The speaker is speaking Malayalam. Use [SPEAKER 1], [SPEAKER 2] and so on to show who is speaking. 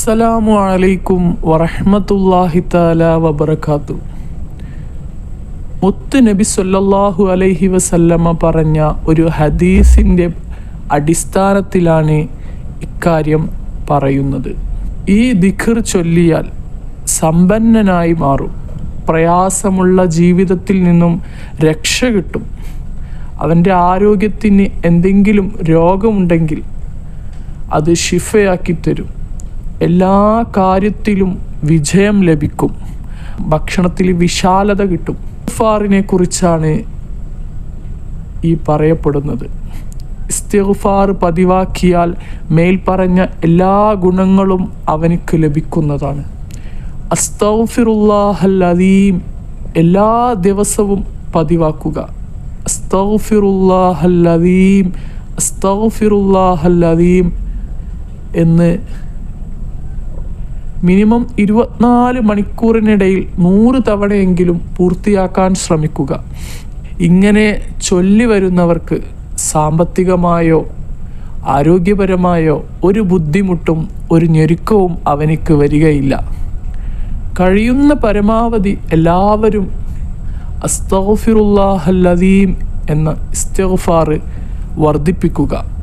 [SPEAKER 1] അസ്സലാമു അലൈക്കും വറഹമത്തല്ലാഹി താല വബർക്കാത്തു മുത്ത് നബി സല്ലാഹു അലൈഹി വസല്ലമ്മ പറഞ്ഞ ഒരു ഹദീസിന്റെ അടിസ്ഥാനത്തിലാണ് ഇക്കാര്യം പറയുന്നത്. ഈ ദിഖർ ചൊല്ലിയാൽ സമ്പന്നനായി മാറും. പ്രയാസമുള്ള ജീവിതത്തിൽ നിന്നും രക്ഷ കിട്ടും. അവന്റെ ആരോഗ്യത്തിന് എന്തെങ്കിലും രോഗമുണ്ടെങ്കിൽ അത് ഷിഫയാക്കി തരും. എല്ലാ കാര്യത്തിലും വിജയം ലഭിക്കും. ഭക്ഷണത്തിൽ വിശാലത കിട്ടും. ഇസ്തിഗ്ഫാറിനെ കുറിച്ചാണ് ഈ പറയപ്പെടുന്നത്. ഇസ്തിഗ്ഫാർ പതിവാക്കിയാൽ മേൽപ്പറഞ്ഞ എല്ലാ ഗുണങ്ങളും അവനിക്ക് ലഭിക്കുന്നതാണ്. അസ്തൗഫിറുല്ലാഹല്ലദീം എല്ലാ ദിവസവും പതിവാക്കുക. അസ്തൗഫിറുല്ലാഹല്ലദീം അസ്തൗഫിറുല്ലാഹല്ലദീം എന്ന് മിനിമം ഇരുപത്തിനാല് മണിക്കൂറിനിടയിൽ നൂറ് തവണയെങ്കിലും പൂർത്തിയാക്കാൻ ശ്രമിക്കുക. ഇങ്ങനെ ചൊല്ലി വരുന്നവർക്ക് സാമ്പത്തികമായോ ആരോഗ്യപരമായോ ഒരു ബുദ്ധിമുട്ടും ഒരു ഞെരുക്കവും അവനിക്ക് വരികയില്ല. കഴിയുന്ന പരമാവധി എല്ലാവരും അസ്തഫിറുല്ലാഹല്ലദീം എന്ന ഇസ്തഫാറ് വർദ്ധിപ്പിക്കുക.